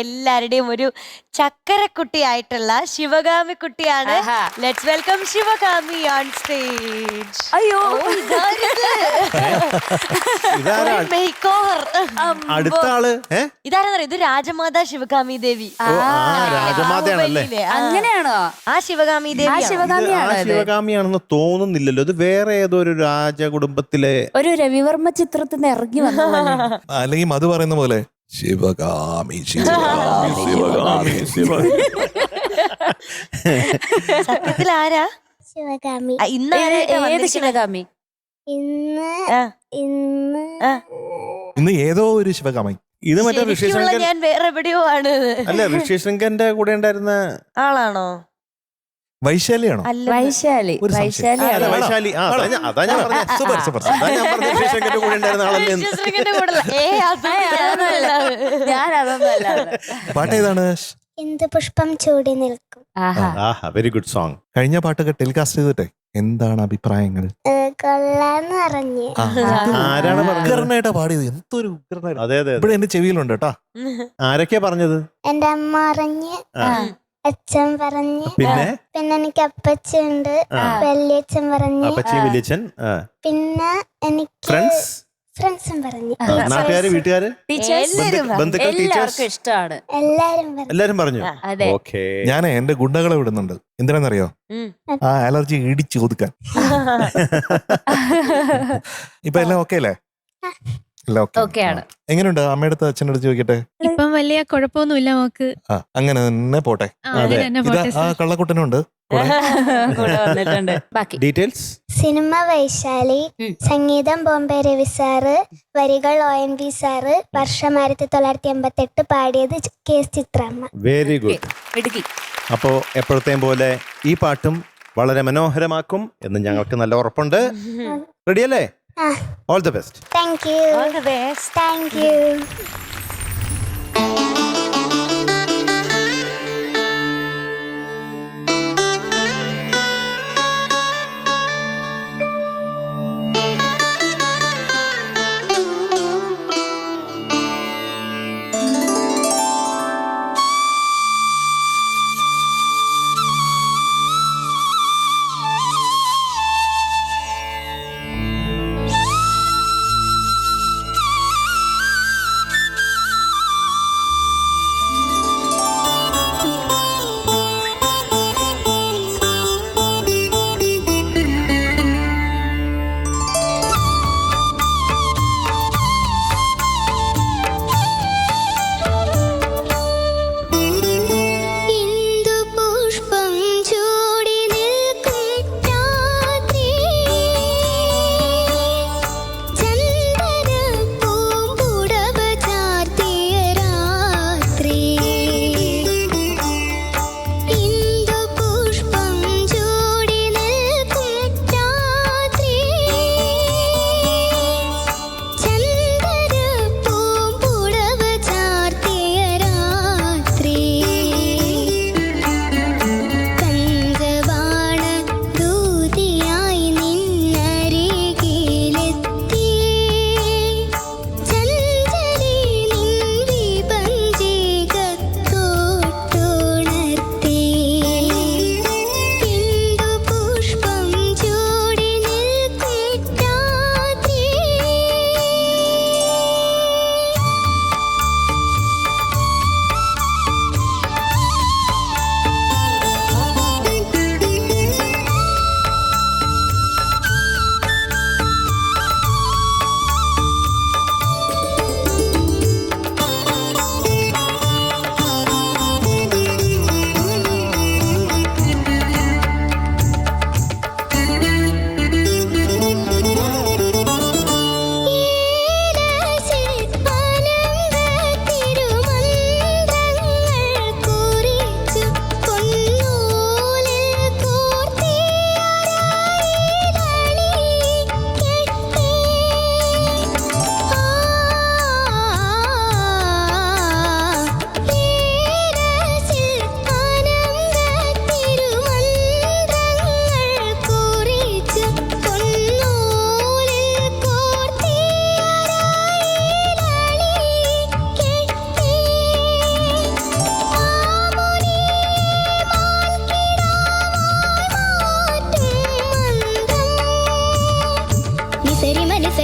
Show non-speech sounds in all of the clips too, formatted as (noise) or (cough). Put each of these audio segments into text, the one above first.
എല്ലാവരുടെയും ഒരു ചക്കരക്കുട്ടിയായിട്ടുള്ള ശിവകാമി കുട്ടിയാണ്. Let's welcome Sivakami on stage അയ്യോ. (laughs) അടുത്ത ആൾ ഏ? ഇത് രാജമാതാ ശിവകാമി ദേവി. അങ്ങനെയാണോ? ആ ശിവകാമി ദേവി ശിവകാമിയാണെന്ന് തോന്നുന്നില്ലല്ലോ. ഇത് വേറെ ഏതോ ഒരു രാജകുടുംബത്തിലെ ഒരു രവിവർമ്മ ചിത്രത്തിന് നിന്ന് ഇറങ്ങി വന്നു (laughs) അല്ലെങ്കിൽ മധു പറയുന്ന പോലെ. ശിവകാമി ശിവകാമി ശിവകാമി ശിവകാമി സത്യത്തിൽ ആരാ? ശിവകാമി ആ, ഇന്ന് ഏത് ആരായിട്ടാ ഏത് വന്നിരിക്കണേ? ശിവകാമി ഇന്ന് ആ, ഇന്ന് ആ. ഇന്ന് ഏതോ ഒരു ശിവകാമി ഇത് മറ്റേ ഋഷി ശരിക്കുള്ള ഞാൻ വേറെ എവിടെയോ ആണ്. അല്ല ഋഷി ശൃംഗന്റെ കൂടെ ഉണ്ടായിരുന്ന ആളാണോ? വൈശാലിയാണോ? വൈശാലി. ഒരു സംശയം. ആ, അല്ല, വൈശാലി വൈശാലി. ആ അതാ ഞാൻ- അതാ ഞാൻ പറഞ്ഞത്. സൂപ്പർ സൂപ്പർ അതാ ഞാൻ പറഞ്ഞ ഋഷി ശൃംഗന്റെ കൂടെ ഉണ്ടായിരുന്ന ആളല്ലേ എന്ന്. ഋഷിശൃംഗന്റെ കൂടെയല്ല. ഏയ്, അത് ഞാൻ അതൊന്നല്ല പാട്ട് ഏതാണ്? പുഷ്പം ചൂടി നിൽക്കും. ആഹാ. ആഹാ വെരി ഗുഡ് സോങ് കഴിഞ്ഞ പാട്ടൊക്കെ ടെലികാസ്റ്റ് ചെയ്തിട്ടെ? എന്താണ് അഭിപ്രായങ്ങൾ ഏ, കൊള്ളാന്ന് പറഞ്ഞ് ആ, ആരാണ് പറഞ്ഞത്? ഉഗ്രനായിട്ടാ പാടിയത്? എന്തൊരു ഉഗ്രനായിട്ട്. അതെ അതെ അതെ. ഇവിടെ എന്റെ ചെവിയിലുണ്ട് കേട്ടാ. ആരൊക്കെയാ പറഞ്ഞത്? എന്റെ അമ്മ അറിഞ്ഞ്. ആ. അച്ഛൻ പറഞ്ഞു. പിന്നെ? പിന്നെ എനിക്ക് അപ്പച്ചുണ്ട് ഉണ്ട് വല്യച്ഛൻ പറഞ്ഞു. അപ്പച്ചി വലിയച്ഛൻ പിന്നെ എനിക്ക് ഫ്രണ്ട്സ് ഫ്രണ്ട്സും പറഞ്ഞു. നാട്ടുകാര് വീട്ടുകാര്? ബന്ധുക്കൾ ടീച്ചേഴ്സ് ഇഷ്ടമാണ്. എല്ലാരും പറഞ്ഞു. എല്ലാരും പറഞ്ഞു. ഓക്കെ. ഞാൻ എന്റെ ഗുണ്ടകളെ വിടുന്നുണ്ട്. എന്തിനാണെന്നറിയോ ആ അലർജി ഇടിച്ചു ഒതുക്കാൻ (laughs) ഇപ്പൊ എല്ലാം ഓക്കെ അല്ലേ? ആണ്. എങ്ങനെയുണ്ട് അമ്മയുടെ അടുത്ത് അച്ഛന്റെ അടുത്ത് ചോദിക്കട്ടെ? ഇപ്പം വലിയ കുഴപ്പമൊന്നുമില്ല നമുക്ക് ആ അങ്ങനെ തന്നെ പോട്ടെ. ആ. അങ്ങനെ തന്നെ ഇതാ പോട്ടെ ആ സാർ. കള്ളക്കുട്ടനുണ്ട്. (laughs) കൂടെ. വന്നിട്ടുണ്ട്. ബാക്കി. ഡീറ്റെയിൽസ് സിനിമ വൈശാലി ഉം. സംഗീതം ബോംബെ രവി സാറ് വരികൾ ഒ എൻ വി സാറ് വർഷം ആയിരത്തി തൊള്ളായിരത്തി എൺപത്തി എട്ട് പാടിയത് കെ എസ് ചിത്രമ്മ. വെരി ഗുഡ് ഇടുക്കി അപ്പോ എപ്പോഴത്തെയും പോലെ ഈ പാട്ടും വളരെ മനോഹരമാക്കും എന്ന് ഞങ്ങൾക്ക് നല്ല ഉറപ്പുണ്ട്. റെഡിയല്ലേ all the best thank you All the best. Thank you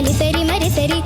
சரி சரி மறு சரி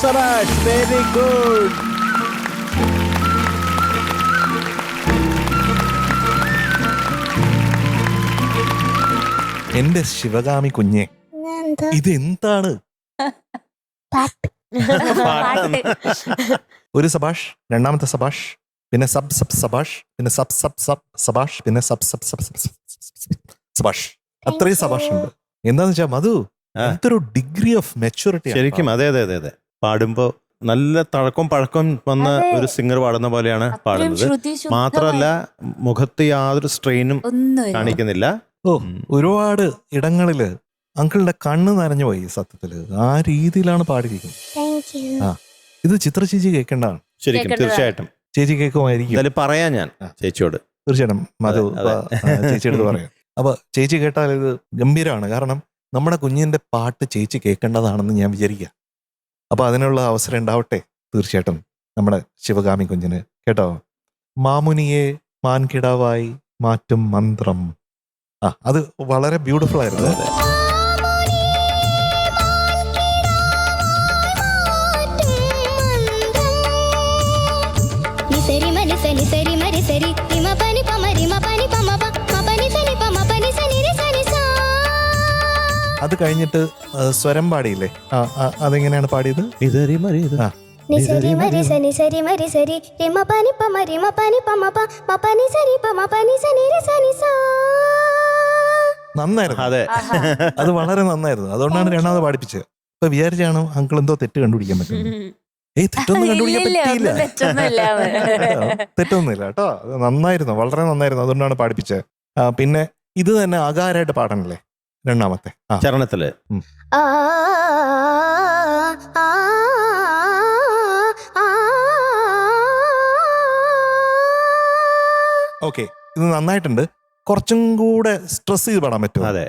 സബാഷ് സബാഷ് വെരി ഗുഡ് എന്റെ ശിവകാമി കുഞ്ഞെ ഇതെന്താണ് ഒരു സബാഷ് രണ്ടാമത്തെ സബാഷ് പിന്നെ സബ് സബ് സബാഷ് പിന്നെ സബ് സബ് സബ് സബാഷ് പിന്നെ സബ് സബ് സബ് സബ് സബ് സബ് സബാഷ് അത്രയും സബാഷ് ഉണ്ട് എന്താന്ന് വെച്ചാ മധു. എന്തൊരു ഡിഗ്രി ഓഫ് മെച്ചൂരിറ്റി ശരിക്കും അതെ അതെ അതെ അതെ പാടുമ്പോ നല്ല തഴക്കം പഴക്കം വന്ന ഒരു സിംഗർ പാടുന്ന പോലെയാണ് പാടുന്നത്. മാത്രമല്ല മുഖത്ത് യാതൊരു സ്ട്രെയിനും കാണിക്കുന്നില്ല. ഓ. ഒരുപാട് ഇടങ്ങളിൽ അങ്കിളുടെ കണ്ണ് നനഞ്ഞു പോയി സത്യത്തിൽ. ആ രീതിയിലാണ് പാടിയിരിക്കുന്നത്. ആ. ഇത് ചിത്ര ചേച്ചി കേൾക്കേണ്ടതാണ്. ശരിക്കും. തീർച്ചയായിട്ടും. ചേച്ചി കേൾക്കുമായിരിക്കും. പറയാം പറയാ ഞാൻ ചേച്ചിയോട്. തീർച്ചയായിട്ടും മധു ചേച്ചിയെടുത്ത് പറയാം. അപ്പൊ ചേച്ചി കേട്ടാൽ ഇത് ഗംഭീരമാണ്. കാരണം നമ്മുടെ കുഞ്ഞിന്റെ പാട്ട് ചേച്ചി കേൾക്കേണ്ടതാണെന്ന് ഞാൻ വിചാരിക്കുക. അപ്പോൾ അതിനുള്ള അവസരം ഉണ്ടാവട്ടെ തീർച്ചയായിട്ടും നമ്മുടെ ശിവകാമി കുഞ്ഞിന്. കേട്ടോ? മാമുനിയെ മാൻകിടാവായി മാറ്റും മന്ത്രം. ആ അത് വളരെ ബ്യൂട്ടിഫുൾ ആയിരുന്നു. சரி மறு சரி சரி மறு അത് കഴിഞ്ഞിട്ട് ആ, സ്വരം പാടിയില്ലേ ആ ആ, അതെങ്ങനെയാണ് പാടിയത് ഇതറി മറി ഇത്. ആ. నిసరి మరి సని సరి మరి సరి రిమ పని పమ రిమ పని పమ ప మ పని సరి పమ పని సని రి సని సా നന്നായിരുന്നു അതെ ആഹാ. അത് വളരെ നന്നായിരുന്നു അതുകൊണ്ടാണ് രണ്ടാമത് പാടിപ്പിച്ചത് ഇപ്പൊ വിചാരിച്ചാണ് അങ്കിൾ എന്തോ തെറ്റ് കണ്ടുപിടിക്കാൻ പറ്റുന്നത് ഏയ് തെറ്റൊന്നും കണ്ടുപിടിക്കാൻ ഇല്ലില്ല, പറ്റിയില്ല ഒന്നും തെറ്റൊന്നുമില്ല എന്ന്. തെറ്റൊന്നുമില്ല (laughs) കേട്ടോ അത് നന്നായിരുന്നു വളരെ നന്നായിരുന്നു അതുകൊണ്ടാണ് പാടിപ്പിച്ചത് ആ, പിന്നെ ഇത് തന്നെ ആകാരമായിട്ട് പാടണല്ലേ രണ്ടാമത്തെ. ചരണത്തിൽ. ഓക്കെ ഇത് നന്നായിട്ടുണ്ട്. കുറച്ചും കൂടെ സ്ട്രെസ് ചെയ്ത് പാടാൻ പറ്റും അതെ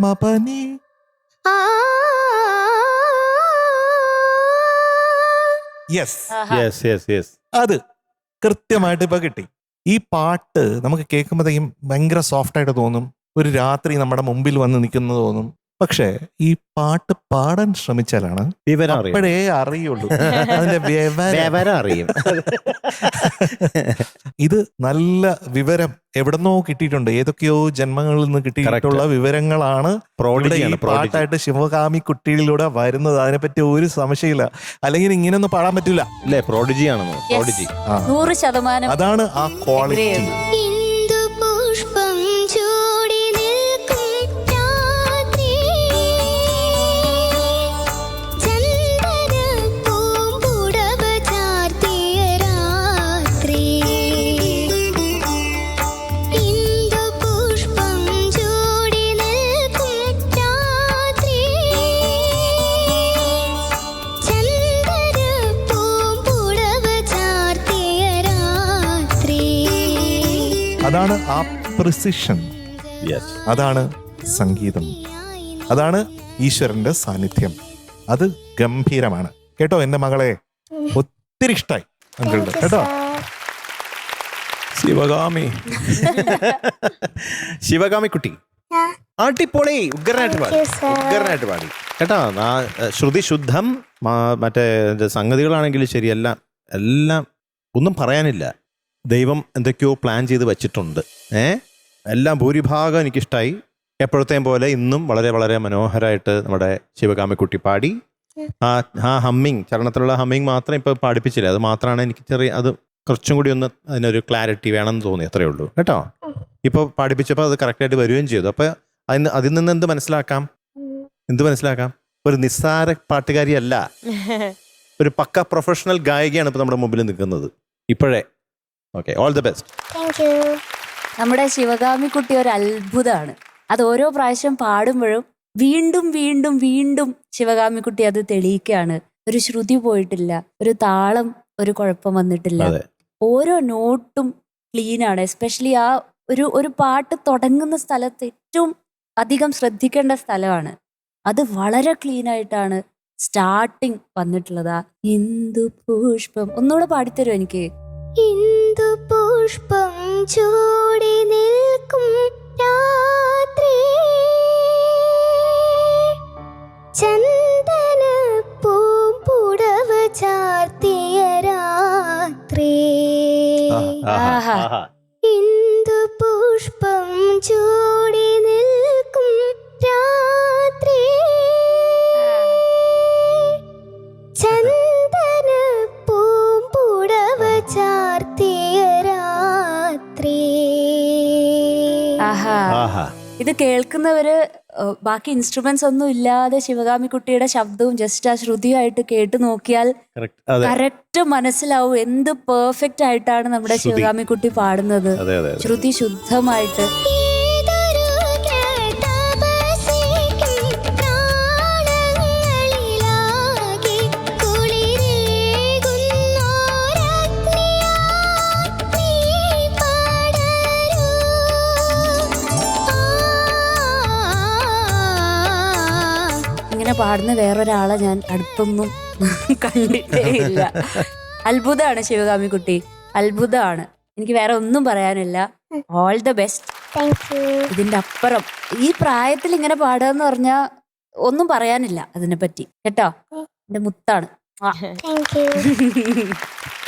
മപനി യെസ് യെസ് യെസ് യെസ് അത് കൃത്യമായിട്ട് ഇപ്പൊ കിട്ടി. ഈ പാട്ട് നമുക്ക് കേൾക്കുമ്പോഴത്തേക്കും ഭയങ്കര സോഫ്റ്റ് ആയിട്ട് തോന്നും. ഒരു രാത്രി നമ്മുടെ മുമ്പിൽ വന്ന് നിൽക്കുന്നത് തോന്നും. പക്ഷേ ഈ പാട്ട് പാടാൻ ശ്രമിച്ചാലാണ് വിവരം അറിയും. അപ്പോഴേ അറിയുള്ളൂ. അതിന്റെ വിവരം. വിവരം അറിയും. ഇത് നല്ല വിവരം എവിടെന്നോ കിട്ടിയിട്ടുണ്ട്. ഏതൊക്കെയോ ജന്മങ്ങളിൽ നിന്ന് കിട്ടിയിട്ടുള്ള വിവരങ്ങളാണ് ഇവിടെ ഈ പ്രോഡിജിയാണ് പ്രോഡിജി. പാട്ടായിട്ട് ശിവകാമി കുട്ടികളിലൂടെ വരുന്നത്. അതിനെപ്പറ്റി ഒരു സംശയമില്ല. അല്ലെങ്കിൽ ഇങ്ങനെയൊന്നും പാടാൻ പറ്റില്ല. അല്ലേ? പ്രോഡിജിയാണെന്ന് പ്രോഡിജി. നൂറ് ശതമാനം അതാണ് ആ ക്വാളിറ്റി ആ പ്രിസിഷൻ അതാണ് സംഗീതം. അതാണ് ഈശ്വരന്റെ സാന്നിധ്യം. അത് ഗംഭീരമാണ്. കേട്ടോ എന്റെ മകളെ? ഒത്തിരി ഇഷ്ടായി അങ്കളുടെ കേട്ടോ? ശിവകാമി. ശിവകാമി കുട്ടി. ആട്ടിപ്പൊളി ഉഗ്രനായിട്ട് പാടി. ഉഗ്രനായിട്ട് പാടി. കേട്ടോ ആ, ശ്രുതി ശുദ്ധം മറ്റേ സംഗതികളാണെങ്കിലും ശരി എല്ലാം എല്ലാം ഒന്നും പറയാനില്ല. ദൈവം എന്തൊക്കെയോ പ്ലാൻ ചെയ്ത് വെച്ചിട്ടുണ്ട്. ഏ? എല്ലാം ഭൂരിഭാഗം എനിക്കിഷ്ടായി. എപ്പോഴത്തെയും പോലെ ഇന്നും വളരെ വളരെ മനോഹരമായിട്ട് നമ്മുടെ ശിവകാമിക്കുട്ടി പാടി. ആ ആ ഹമ്മിങ് ചരണത്തിലുള്ള ഹമ്മിങ് മാത്രം ഇപ്പൊ പാടിപ്പിച്ചില്ല. അത് മാത്രമാണ് എനിക്ക് ചെറിയ അത് കുറച്ചും കൂടി ഒന്ന് അതിനൊരു ക്ലാരിറ്റി വേണമെന്ന് തോന്നി അത്രേ ഉള്ളൂ. കേട്ടോ? ഇപ്പൊ പാടിപ്പിച്ചപ്പോൾ അത് കറക്റ്റായിട്ട് വരികയും ചെയ്തു. അപ്പൊ അതിന് അതിൽ നിന്ന് എന്ത് മനസ്സിലാക്കാം? എന്ത് മനസ്സിലാക്കാം? ഒരു നിസ്സാര പാട്ടുകാരിയല്ല. (laughs) ഒരു പക്ക പ്രൊഫഷണൽ ഗായികയാണ് ഇപ്പൊ നമ്മുടെ മുമ്പിൽ നിൽക്കുന്നത്. ഇപ്പോഴേ. Okay all the best thank you നമ്മുടെ ശിവഗാമി കുട്ടി ഒരു അത്ഭുതമാണ്. അത് ഓരോ പ്രാവശ്യം പാടുമ്പോഴും വീണ്ടും വീണ്ടും വീണ്ടും ശിവഗാമി കുട്ടി അത് തെളിയിക്കുകയാണ്. ഒരു ശ്രുതി പോയിട്ടില്ല ഒരു താളം ഒരു കുഴപ്പം വന്നിട്ടില്ല. ഓരോ നോട്ടും ക്ലീൻ ആണ്. എസ്പെഷ്യലി ആ ഒരു ഒരു പാട്ട് തുടങ്ങുന്ന സ്ഥലത്ത് ഏറ്റവും അധികം ശ്രദ്ധിക്കേണ്ട സ്ഥലമാണ്. അത് വളരെ ക്ലീൻ ആയിട്ടാണ് സ്റ്റാർട്ടിങ് വന്നിട്ടുള്ളത്. ആ ഇന്ദു പുഷ്പം. ഒന്നുകൂടെ പാടിത്തരുമോ എനിക്ക്? ഇന്ദു പുഷ്പം ചൂടി നിൽക്കും രാത്രി ചന്ദന പൂമ്പുടവ ചാർത്തിയ രാത്രി. ഇന്ദു പുഷ്പം ചൂടി ഇത് കേൾക്കുന്നവര് ബാക്കി ഇൻസ്ട്രുമെന്റ്സ് ഒന്നും ഇല്ലാതെ ശിവകാമി കുട്ടിയുടെ ശബ്ദവും ജസ്റ്റ് ആ ശ്രുതിയായിട്ട് കേട്ട് നോക്കിയാൽ കറക്റ്റ് മനസ്സിലാവും എന്ത് പെർഫെക്റ്റ് ആയിട്ടാണ് നമ്മുടെ ശിവഗാമി ശിവകാമി കുട്ടി പാടുന്നത്. ശ്രുതി ശുദ്ധമായിട്ട്. ഇങ്ങനെ പാടുന്ന വേറൊരാളെ ഞാൻ അടുത്തൊന്നും കണ്ടിട്ടേ ഇല്ല. അത്ഭുതമാണ് ശിവകാമി കുട്ടി. അത്ഭുതമാണ്. എനിക്ക് വേറെ ഒന്നും പറയാനില്ല. ഓൾ ദ ബെസ്റ്റ് ഇതിന്റെ അപ്പുറം. ഈ പ്രായത്തിൽ ഇങ്ങനെ പാടുക എന്ന് പറഞ്ഞാൽ ഒന്നും പറയാനില്ല അതിനെ പറ്റി കേട്ടോ? എന്റെ മുത്താണ്.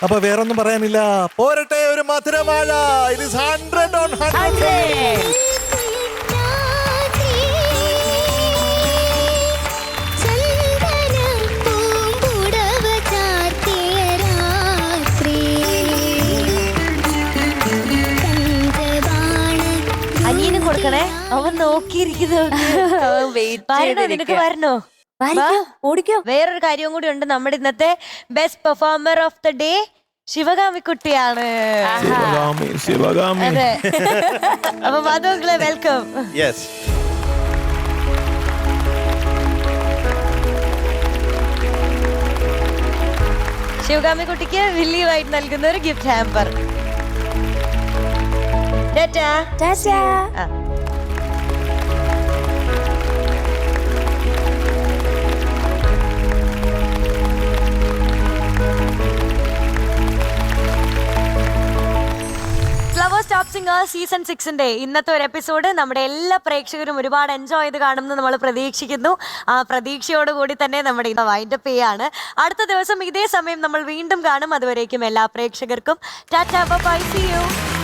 അപ്പൊ വേറൊന്നും പറയാനില്ല. പോരട്ടെ ഒരു മധുരമാല. ഇത് ഹൺഡ്രഡ് ഓൺ ഹൺഡ്രഡ് കൊടുക്കണേ? അവൻ നോക്കിയിരിക്കുന്നു നിനക്ക് വരണോ? ഓടിക്കോ. വേറൊരു കാര്യവും കൂടി ഉണ്ട്. നമ്മുടെ ഇന്നത്തെ best performer of the day Sivagami കുട്ടിയാണ്. അപ്പൊ മാധവങ്ങളെ വെൽക്കം യെസ് ശിവകാമി കുട്ടിക്ക് വില്ലിയുമായിട്ട് നൽകുന്ന ഒരു gift hamper ta-ta ta-ta. Top singer season സിക്സിന്റെ ഇന്നത്തെ ഒരു എപ്പിസോഡ് നമ്മുടെ എല്ലാ പ്രേക്ഷകരും ഒരുപാട് എൻജോയ് ചെയ്ത് കാണുമെന്ന് നമ്മൾ പ്രതീക്ഷിക്കുന്നു. ആ പ്രതീക്ഷയോടുകൂടി തന്നെ നമ്മുടെ ഇന്ന് വൈൻഡപ്പ് ചെയ്യാണ്. അടുത്ത ദിവസം ഇതേ സമയം നമ്മൾ വീണ്ടും കാണും. അതുവരേക്കും എല്ലാ പ്രേക്ഷകർക്കും. Tata bye C U